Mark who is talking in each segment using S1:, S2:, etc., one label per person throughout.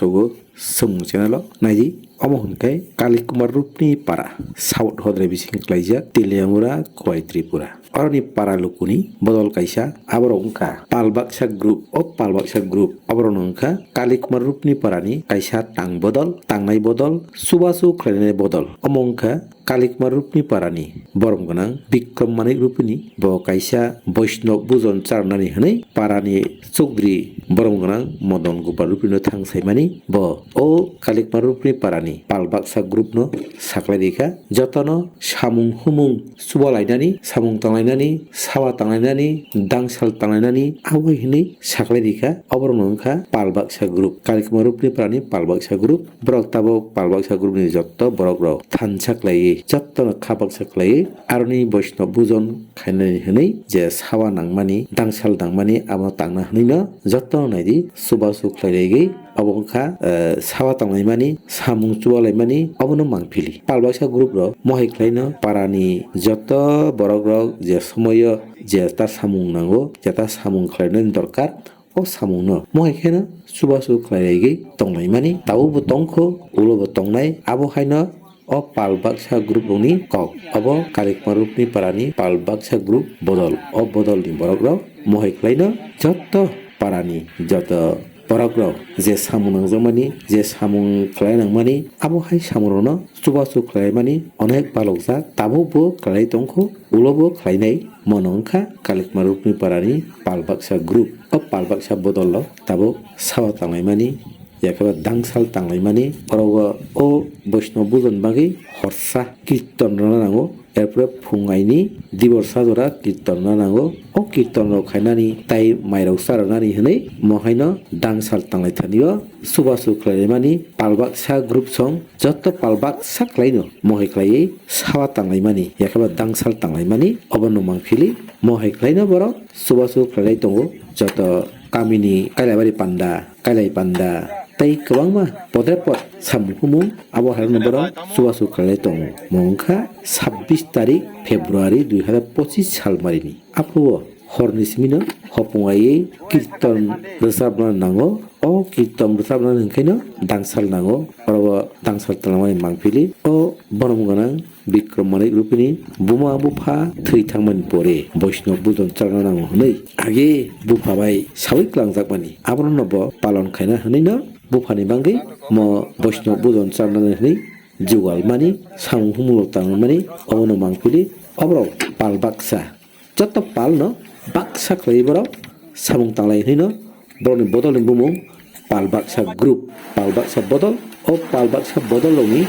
S1: sogo sum chenalo naiji omo hunkai kali kumar rupni para south hodre bising klaija tiliamura kwai tripura oroni para lukuni bodol kaisa aboro ungka palbaksa group o palbaksa group aboro ungka kali kumar rupni parani kaisa tang bodol tangnai bodol কালিকমা রূপনি পারানি বরমগোনা বিক্রম মানে রূপনি ব কাইসা বৈষ্ণব বুজন চারনানি হनै পারানি চৌধুরী বরমগোনা মদন গোপাল রূপনি থাংসাইমানি ব ও কালিকমা রূপনি পারানি পালবাক্সা গ্রুপন সাকলাই রেখা যতন সামুং হুমুং সুবলাইনানি সামুং তাংলাইনানি সাওয়া তাংলাইনানি দাংসাল তাংলাইনানি আওয়াই হनै সাকলাই রেখা অবরমনখা পালবাক্সা গ্রুপ কালিকমা রূপনি পারানি পালবাক্সা গ্রুপ ব্রক তাবক পালবাক্সা গ্রুপনি যত্ত বরক রক থানসাকলাই जत्तन खाबल सकलायो आरनि वैष्णव बुजन खाइनानै हनै जे सावा नांमानि दांसाल नांमानि आबा तांना हनैनो जत्तन नायदि सुबा सुख्लायलायगै অবংখা সাওয়া তামাইমানি সামুং চুয়ালাইমানি অবনো মাংফিলি। পালবাসা গ্রুপ র মহাইক্লাইন পারানি যত বরগ যে সময় যে তার সামুং নাঙ্গো যে তার সামুং খাইলেন দরকার ও সামুং ন। মহাইখাইন সুবাসু খাইলাইগি তংলাইমানি তাও বো তংখো উলো বো আবহাইন og palbaksa grup ni kok abo kalik marup ni parani palbaksa grup bodol o bodol ni borok rok mohik laino joto parani joto borok rok je samung nangjamani je samung khlai nangmani abo hai samung rono chubachu khlai mani onek palokja tabo bo khlai tongkho ulobo khlainai monongkha kalik marup ni parani palbaksa grup o palbaksa bodol lo tabo sawa tangmai mani একেবারে দাংসাল তাংলাই মানে অরগ ও বৈষ্ণব বুজন বাকি হরসা কীর্তন নাঙ্গো এরপরে ফুঙাইনি দিবর সাজরা কীর্তন নাঙ্গো ও কীর্তন রখাইনানি তাই মাইরাও সারনানি হনে মহাইন দাংসাল তাংলাই থানিও সুবাসু খ্লাইনি মানে পালবাক সা গ্রুপ সং যত পালবাক সা খ্লাইনো মহে খ্লাইয়ে সাওয়া তাংলাই মানে একেবারে দাংসাল তাংলাই মানে অবন্য মাংফিলি মহে খ্লাইনো বড় সুবাসু খ্লাইলাই দঙ্গো যত কামিনী কাইলাবাড়ি পান্ডা কাইলাই পান্ডা tay kabang ma podre pot sam humu abo har nomborong suwa su khale tong mongkha 26 তারিখ ফেব্রুয়ারি 2025 সাল মারিনি। আপু হরনিসমিন হপঙ্গাই কীর্তন রসাবনা নাঙ্গো ও কীর্তন রসাবনা হংখাইনো দাংসাল নাঙ্গো অরব দাংসাল তালামাই মাংফিলি ও বনমগানাং বিক্রমণিক রূপিনি বুমা বুফা থৈ থাংমান পরে বৈষ্ণব বুদন চালনা নাঙ্গো হনৈ আগে বুফাবাই সাউই ক্লাংজাকমানি আবরণ নব পালন খাইনা হনৈ ন बुफानि बांगै म वैष्णव बुजन चारनानै हनै जुगाल मानि सामु हुमुलो तांनो मानि अबनो मांफिलि अब्रो पाल बाक्सा जत्त पाल न बाक्सा खलै बरो सामुं तांलाय हनै न बरनि बदलनि बुमुं पाल बाक्सा ग्रुप पाल बाक्सा बदल ओ पाल Baksa बदलनि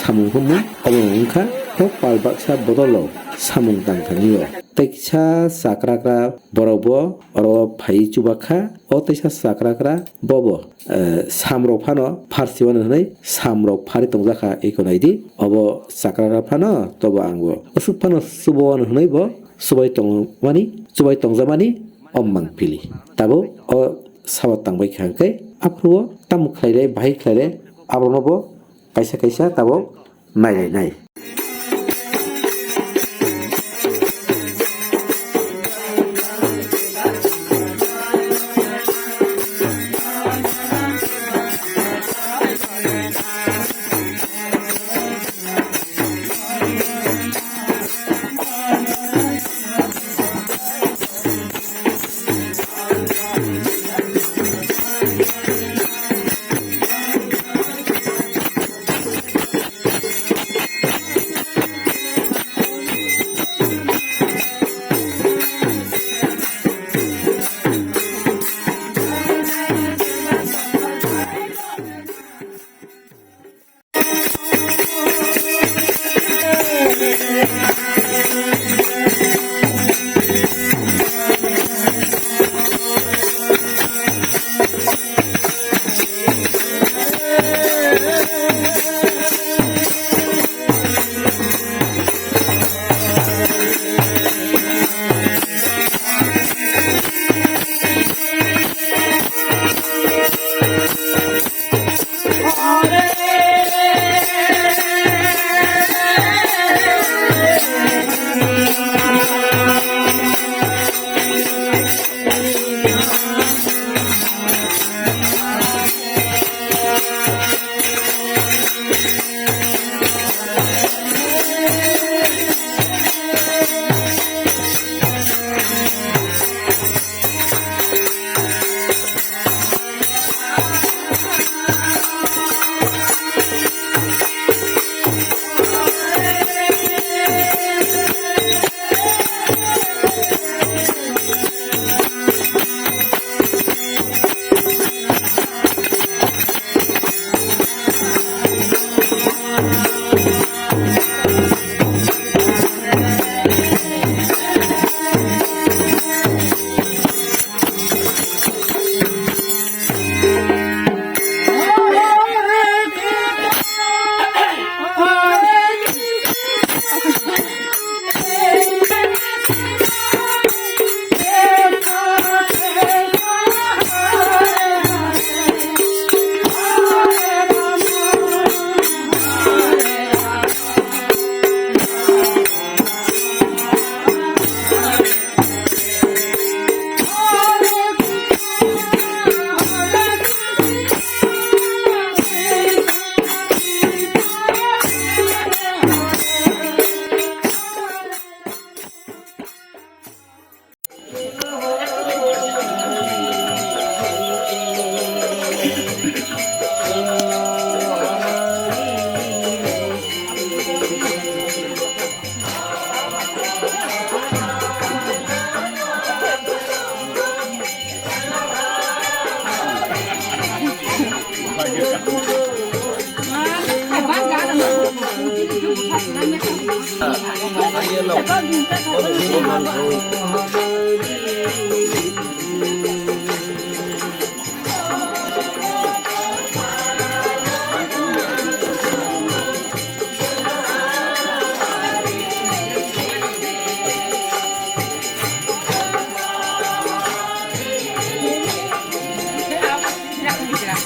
S1: सामुं हुमुं अबनो उंखा o palbaksa bodolo samung tangthaniyo teisa sakrakra borobo oro phai chubakha o teisa sakrakra bobo samrok phano pharsiwan hnai samrok phari tongjaka ekonai obo sakrakra phano tobo angbo asuk phano subowan hnai bo subai tongmani subai tongjamani ommang pili tabo o sabat tangbai khangkai apruo tam khlaire bhai khlaire abronobo kaisa kaisa tabo nailai nai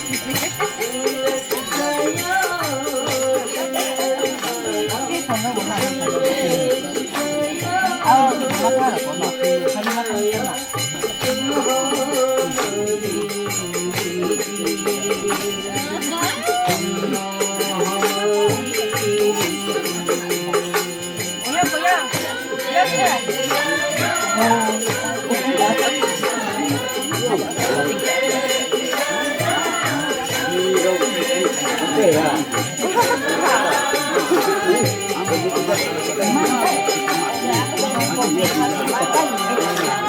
S2: কিশমিশের Thank you.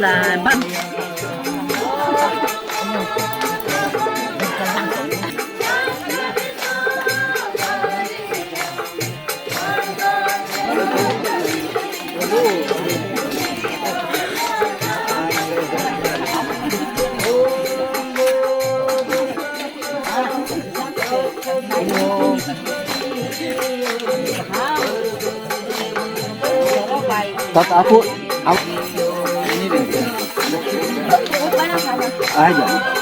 S2: Là băng
S3: Kata aku, aku Aja. দাদা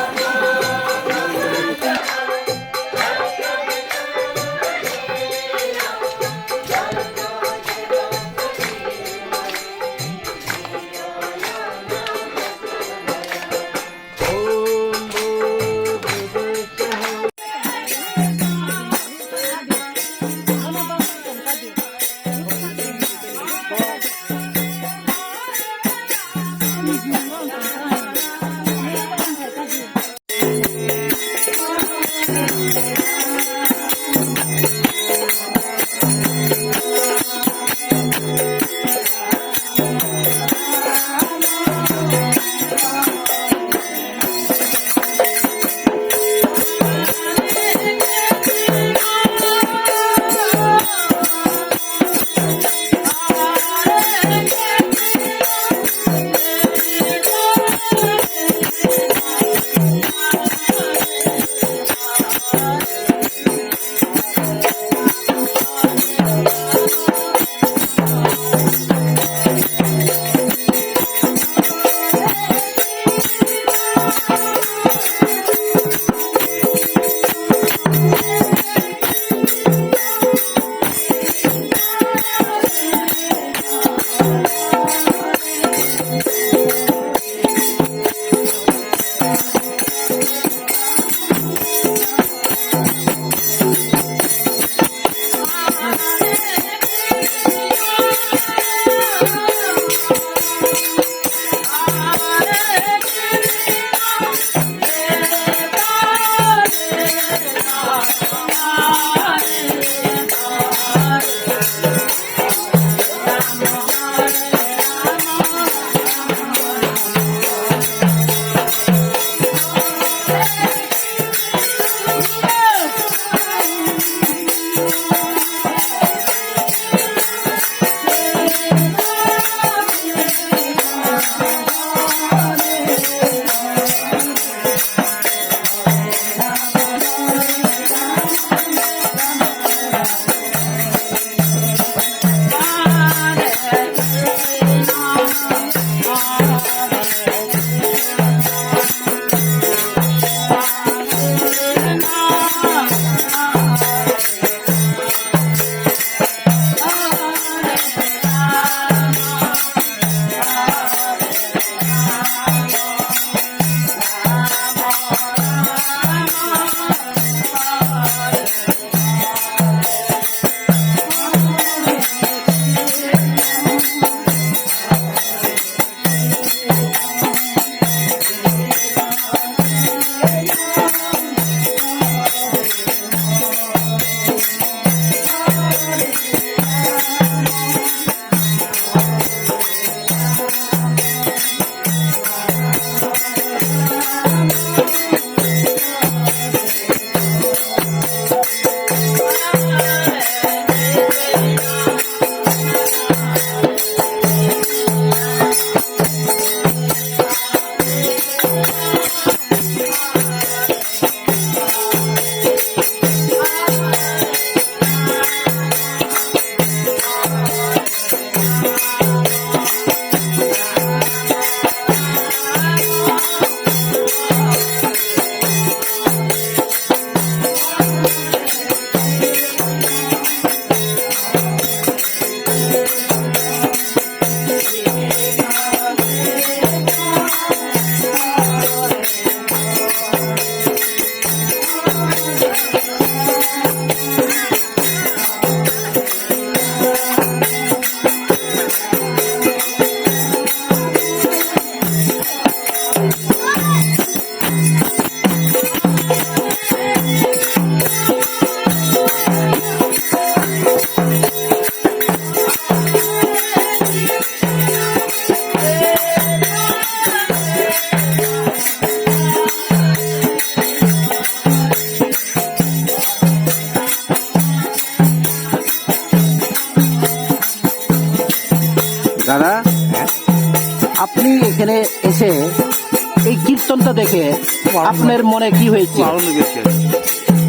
S4: খুব আনন্দ পেয়েছে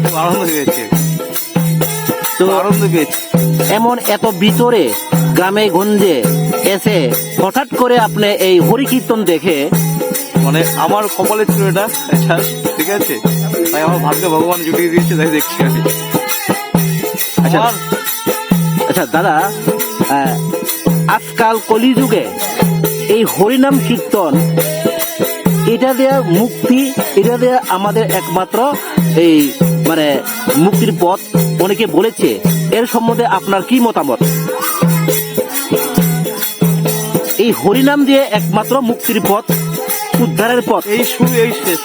S4: খুব আনন্দ পেয়েছে
S3: তো
S4: আনন্দ পেয়েছে।
S3: এমন এত ভিতরে গ্রামে গঞ্জে এসে হঠাৎ করে আপনি এই হরি কীর্তন দেখে
S4: মানে আমার কপালে ছিল এটা আচ্ছা ঠিক আছে। তাই আমার ভাগ্য ভগবান জুটিয়ে দিয়েছে তাই দেখছি আমি।
S3: আচ্ছা। আচ্ছা দাদা আজকাল কলিযুগে এই হরিনাম কীর্তন এটা দেয়া মুক্তি এটা দেয়া আমাদের একমাত্র এই মানে মুক্তির পথ। অনেকে বলেছে এর সম্বন্ধে আপনার কি মতামত? এই হরিনাম দিয়ে একমাত্র মুক্তির পথ উদ্ধারের পথ।
S4: এই শুরু এই শেষ।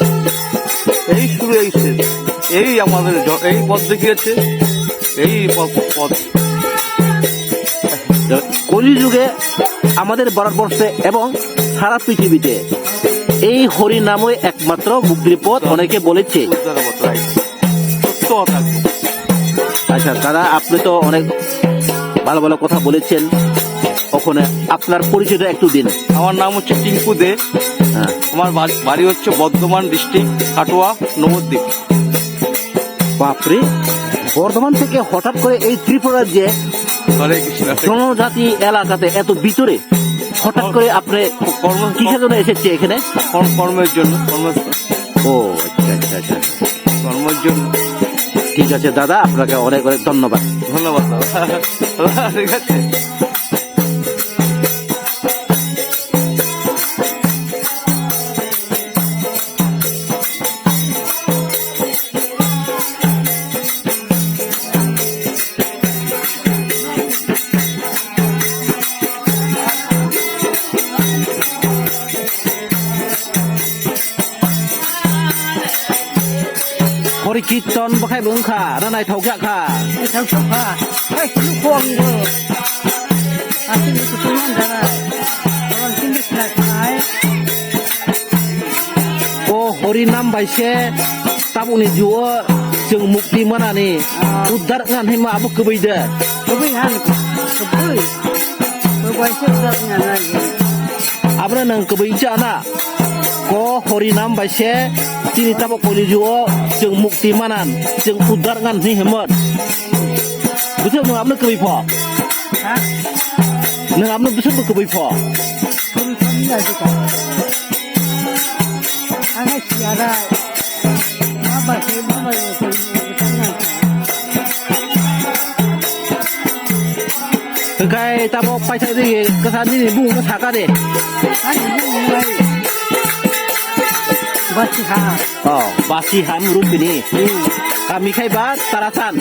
S4: এই শুরু এই শেষ। এই আমাদের এই পথ দেখিয়েছে। এই পথ।
S3: কলিযুগে আমাদের ভারতবর্ষে এবং সারা পৃথিবীতে এই হরি নামই একমাত্র মুক্তির পথ অনেকে বলেছে। আচ্ছা দাদা আপনি তো অনেক ভালো ভালো কথা বলেছেন। ওখানে আপনার পরিচয়টা একটু দিন।
S4: আমার নাম হচ্ছে টিঙ্কু দে।
S3: হ্যাঁ।
S4: আমার বাড়ি- হচ্ছে বর্ধমান ডিস্ট্রিক্ট কাটোয়া নবদ্বীপ।
S3: বাপরে বর্ধমান থেকে হঠাৎ করে এই ত্রিপুরার যে জনজাতি এলাকাতে এত ভিতরে। হঠাৎ করে আপনি
S4: কর্ম
S3: কিসের জন্য এসেছে এখানে?
S4: কর্ম- কর্মের জন্য কর্ম।
S3: ও আচ্ছা আচ্ছা আচ্ছা।
S4: কর্মের জন্য।
S3: ঠিক আছে দাদা আপনাকে অনেক অনেক ধন্যবাদ।
S4: ধন্যবাদ দাদা। ঠিক আছে।
S3: คิดจนบ่ใค
S2: รเบิ่งค่ะนั่
S3: นนายเท่าแก่
S2: ค่ะไม่เท่าค่ะให้คิดควงเด้ออาชีพสุดยอดเลยตอนที่มิสแลกไหน
S3: โอ้ฮอรินัมไปเช่ตามุ
S2: นิจัวจึงมุกติมานานี่อุดดักงานให้มา
S3: บุกไปเด้อกบไปหันกบไปกบไปเชื่อดั
S2: กงา
S3: นอะไร
S2: อาบนังกบไปจ้านะก็ฮอรินัมไปเช่ที่นี่ตาบุกนิจัว जों मुक्ति मानान जों उद्धार गान नि हेमत बिसोर नों आपनो
S3: कबै फ नों आपनो बिसोरबो कबै फ आङा सियारा माबासै माबासै cái
S2: tao bỏ bay sang đi cái thằng đi bung nó
S3: thả ra đi बासी हम रूपनी हम मिखाई
S2: बात
S5: सारा सान.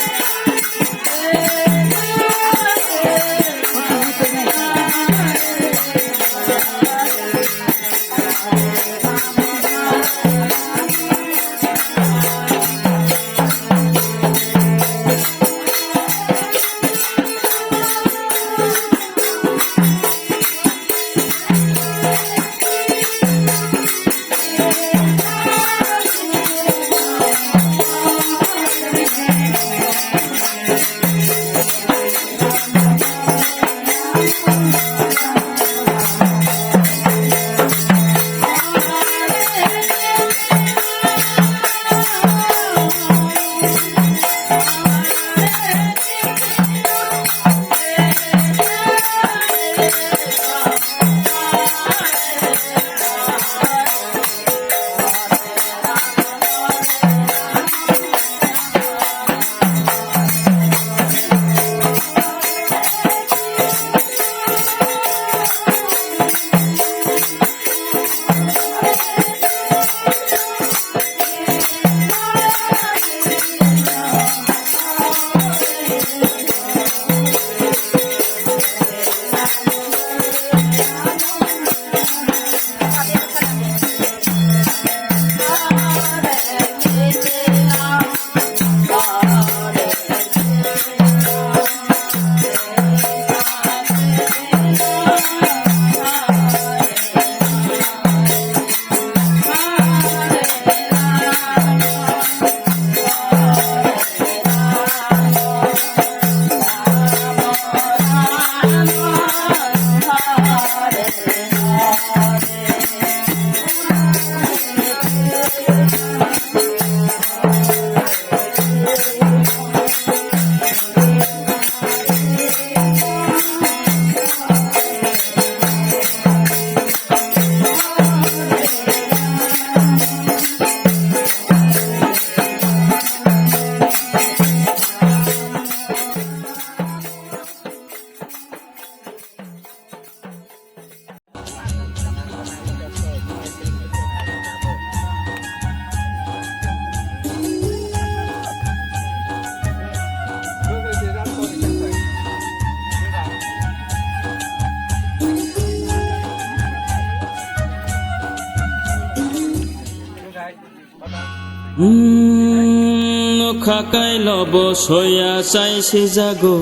S5: বসইয়া চাইছি জাগো।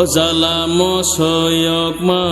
S5: অজালা মশয়ক মা।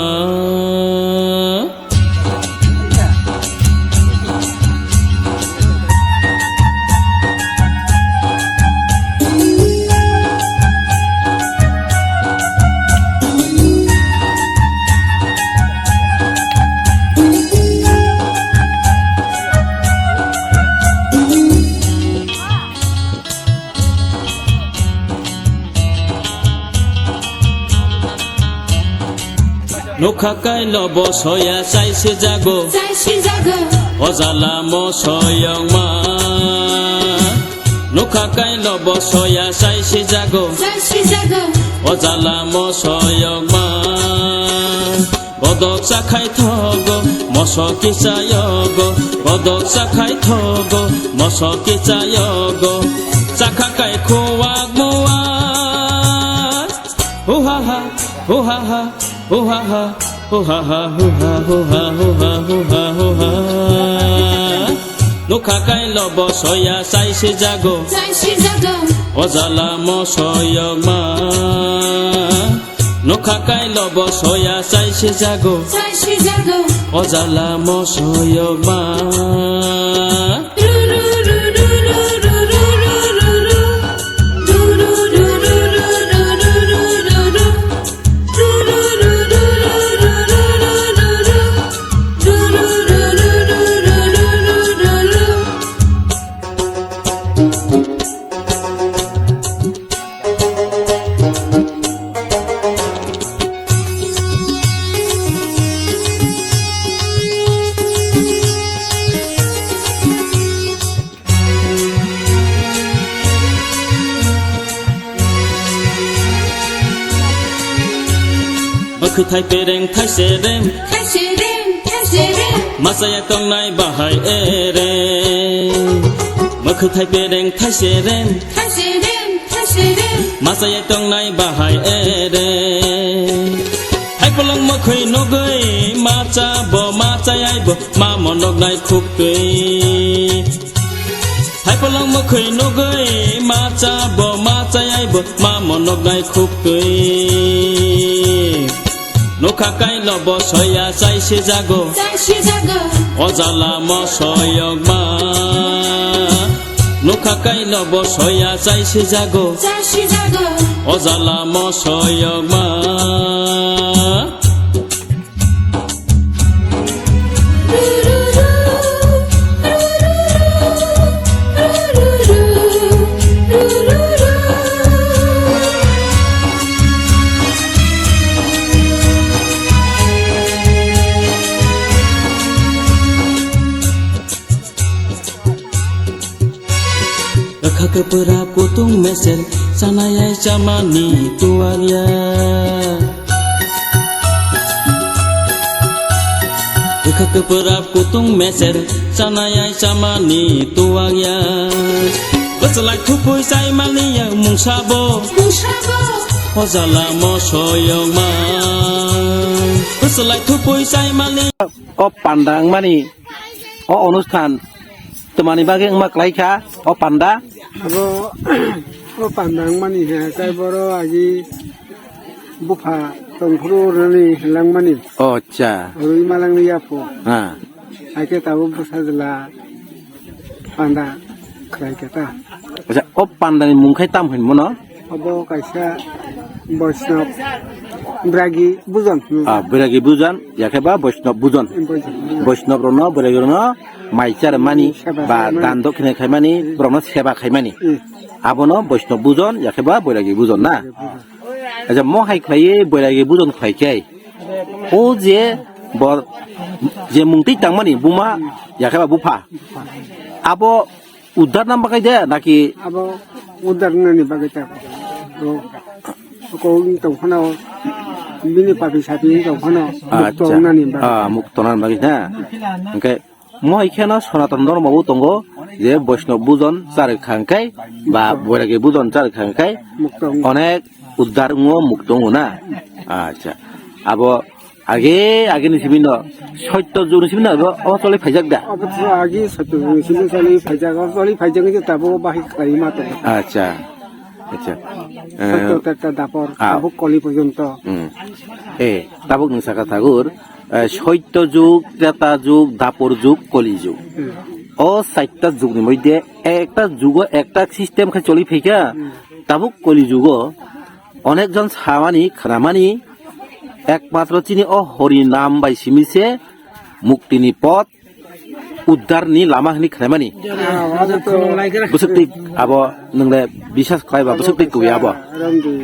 S5: নুখাকাই লব সয়া চাইছে জাগো। অজালা মসয়ং মা নুখাকাই লব সয়া চাইছে জাগো। অজালা মসয়ং মা পদক চাখাই থগ মস কিচায়গ পদক চাখাই থগ মস কিচায়গ চাখা কাই খোৱা হো হা হা হো হা হা হা হো লব চয়া চাইছে জাগ অজালা মসয় মা নোখা লব চয়া চাইছে জাগ অজালা মসয় মা Khuithai pereng thai serem
S6: Thai serem, thai serem
S5: Masaya tong nai bahai ere Makhuithai pereng thai serem
S6: Thai serem, thai serem
S5: Masaya tong nai bahai ere Hai polong makhui nogoi macha bo macha ai bo ma monog nai khuk tui হাই পলং মুখই নগৈ মা চাব মা চাই আইব মা মনক নাই খুব তুই নোখা কাইল বসয়া চাইছে জাগো। অজালা মসয়ক মা। নোখা কাইল বসয়া চাইছে জাগো। অজালা মসয়ক মা। Kepera putung mesel Sanayay chamani tuwarya Eka kepera putung mesel Sanayay tuang ya Beselak tupuy
S6: say maliya mungsabo
S5: mo mosoyong ma Beselak tupuy say maliya
S3: O pandang mani O onustan তোমার বাগে আমাক লাইখা ও পান্ডা
S7: abo o pandang mani ha kai boro agi bupha tongkru rani lang mani
S3: oh cha
S7: rui malang ni apo
S3: ha
S7: ake tabo busa jla panda krai keta
S3: acha o panda ni mungkhai tam hin mo no
S7: abo kaisa বৈষ্ণৱ ব্রাগি বুজন।
S3: বৈরাগী বুজন একেবা বৈষ্ণব বুজন। বৈষ্ণব রন বৈরাগী রন মাইচার মানি বা দান দক্ষিণে খাইমানি ব্রহ্ম সেবা খাইমানি আবনো বৈষ্ণব বুজন একেবা বৈরাগী বুজন না। আচ্ছা মহাই খাইয়ে বৈরাগী বুজন খাইকাই ও যে বর যে মুংটি তাংমানি বুমা একেবা বুফা। আবো উদ্ধার নাম বাকাই দে নাকি
S7: nani bagai ta ko papi sapi tong phano
S3: আচ্ছা মুক্তনার বাকি না ওকে মই এখানে সনাতন ধর্মবো দङ যে বৈষ্ণব বুজন চার খাংকাই বা বৈরাগী বুজন চার খাংকাই
S7: muktong
S3: অনেক উদ্ধার মুক্ত না আচ্ছা আবো আগে আগে নিছিবিন সত্য যুগ নিছিবিন অচলে ফাইজাক দা
S7: agi satu sini sali phajag sali phajag ni tabo bahi kai ma
S3: আচ্ছা আচ্ছা।
S7: abo koli porjonto
S3: হুম এ তাবক নিশাকা ঠাকুর সত্য যুগ ত্রেতা যুগ দাপর যুগ কলি যুগ। ও চারটা যুগের মধ্যে একটা যুগ একটা সিস্টেম খাই চলি ফেকা। তাবুক কলি যুগ অনেকজন সামানি খারামানি একমাত্র চিনি ও হরি নাম বাই সিমিছে মুক্তিনি পথ নংলে বিশ্বাস খাইবা বুসুকটি কই আব
S7: ramdi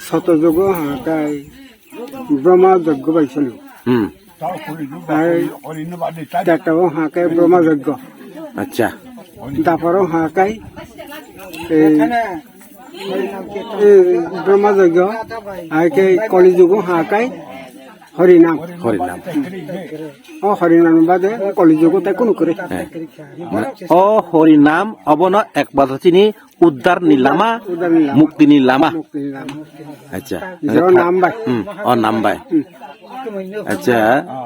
S7: sato jogo ha kai brahma jaggo baisanu
S3: হুম
S7: ai tata ha kai brahma jaggo
S3: আচ্ছা
S7: daporo ha kai এই এই ব্রহ্মা যজ্ঞ আগে কলি যুগ হাকাই হরিনাম
S3: হরি নাম
S7: ও হরিনাম বাদে কলি যুগ তাই কোনো করে।
S3: হ্যাঁ। মানে ও হরি নাম অবন একমাত্র চিনি উদ্ধার নিলামা। মুক্তি নিলামা। আচ্ছা।
S7: যাও নাম বাই।
S3: হুম ও নাম বাই। আচ্ছা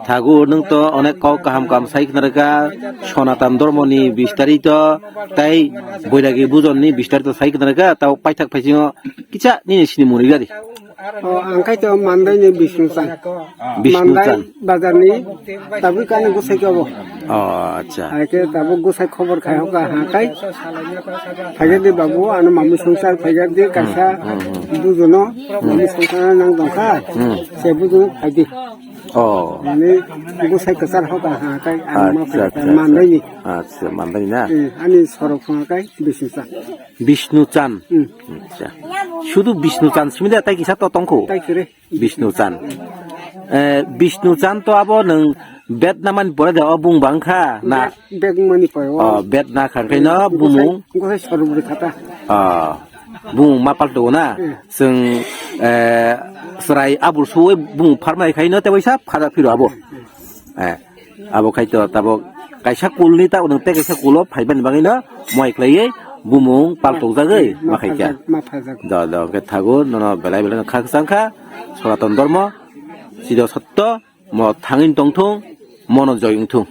S3: ঠাকুর নং তো অনেক ক কাহাম কাম সাইক সনাতন ধর্মনি বিস্তারিত তাই বৈরাগী বুজননি বিস্তারিত সাইক তাও পাইথাক পাইছিং কিছা নিনি সিনি মুনি গাদি
S7: ও আংখাই তো बाजारनि নি বিষ্ণু চান।
S3: বিষ্ণু
S7: মান্দাই
S3: চান।
S7: বাজারনি তাবি কানে গুছাই যাব
S3: ও আচ্ছা।
S7: আগে তাবো গুছাই খবর খাই হোক হাকাই। ফাইগে দি বাবু আনো মামি সংসার ফাইগে দি কাইসা দুজন।
S3: ও
S7: আমি গো সাইকেল চার হকা হাঁকাই আমি
S3: আচ্ছা আচ্ছা
S7: মানদাই
S3: আচ্ছা মানদাই না
S7: আমি সরক হাঁকাই বিষ্ণু চান
S3: বিষ্ণু চান আচ্ছা শুধু বিষ্ণু চান সিমিদা তাই কিসা ততঙ্ক
S7: তাই করে
S3: বিষ্ণু চান বিষ্ণু চান তো আবো নং না মানি পড়ে দাও বুং বাংখা না বেদ না খানখাই না? বুমু
S7: গোসাই সরক খাতা
S3: না जों স্রাই আবুর সুই বুং ফার্মাই খাই নতে বৈসা ফাদা ফিরো আবো হ্যাঁ আবো খাইতো তাবো কাইসা কুলনি তা ওদং তে কাইসা কুলো ফাইবেন বাঙি না মই খাইয়ে বুমুং পাল্টক জাগে
S7: মা খাইকা
S3: দ দ কে থাগো নন বেলাই বেলাই খা সাংখা সনাতন ধর্ম সিদ সত্য ম থাঙিন টংথুং মন জয়ংথুং